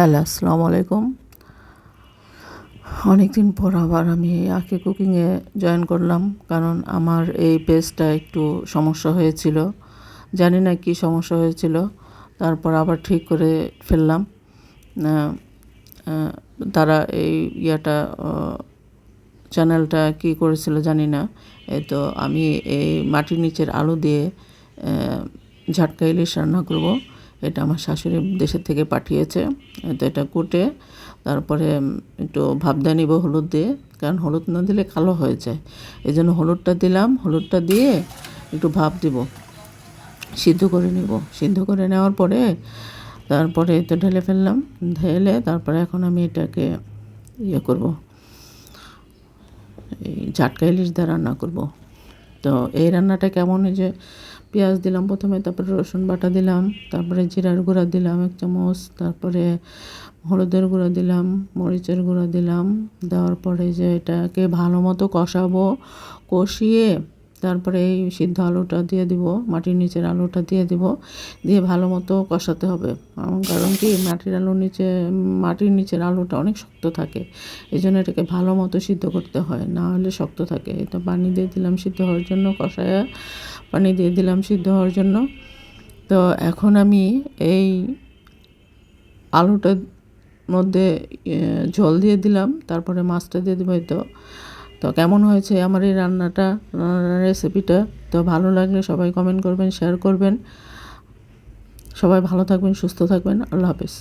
Hello, আসসালামু আলাইকুম। অনেকদিন পর আবার আমি আঁকে কুকিংয়ে জয়েন করলাম, কারণ আমার এই পেজটা একটু সমস্যা হয়েছিল। জানি না কি সমস্যা হয়েছিল, তারপর আবার ঠিক করে ফেললাম। তারা এই ইয়াটা চ্যানেলটা কি করেছিল জানি না। এই তো আমি এই মাটির নিচের আলু দিয়ে ঝাটকা ইলিশ রান্না করব। এটা আমার শাশুড়ি দেশের থেকে পাঠিয়েছে। তো এটা কুটে, তারপরে একটু ভাবদা নিব হলুদ দিয়ে, কারণ হলুদ না দিলে কালো হয়ে যায়। এই জন্য হলুদটা দিলাম, হলুদটা দিয়ে একটু ভাপ দিব, সিদ্ধ করে নিব। সিদ্ধ করে নেওয়ার পরে, তারপরে তো ঢেলে ফেললাম, ঢেলে তারপরে এখন আমি এটাকে ইয়ে করব, এই ঝাটকা ইলিশ দিয়ে রান্না করব। তো এই রান্নাটা কেমন যে পেঁয়াজ দিলাম, প্রথমে তারপরে রসুন বাটা দিলাম, তারপরে জিরার গুঁড়া দিলাম এক চামচ, তারপরে হলুদের গুঁড়া দিলাম, মরিচের গুঁড়া দিলাম, দেওয়ার পরে যে এটাকে ভালো মতো কষাবো, কষিয়ে তারপরে এই সিদ্ধ আলুটা দিয়ে দিব, মাটির নিচের আলুটা দিয়ে দিব, দিয়ে ভালো মতো কষাতে হবে। কারণ কি মাটির আলুর নিচে, মাটির নিচের আলুটা অনেক শক্ত থাকে এই জন্য এটাকে ভালো মতো সিদ্ধ করতে হয়, না হলে শক্ত থাকে। তো পানি দিয়ে দিলাম সিদ্ধ হওয়ার জন্য, কষায় পানি দিয়ে দিলাম সিদ্ধ হওয়ার জন্য। তো এখন আমি এই আলুটার মধ্যে ঝোল দিয়ে দিলাম, তারপরে মাছটা দিয়ে দেবো তো। তো কেমন হয়েছে আমার এই রান্নাটা রেসিপিটা তো ভালো লাগলে সবাই কমেন্ট করবেন শেয়ার করবেন। সবাই ভালো থাকবেন, সুস্থ থাকবেন, আল্লাহ হাফেজ।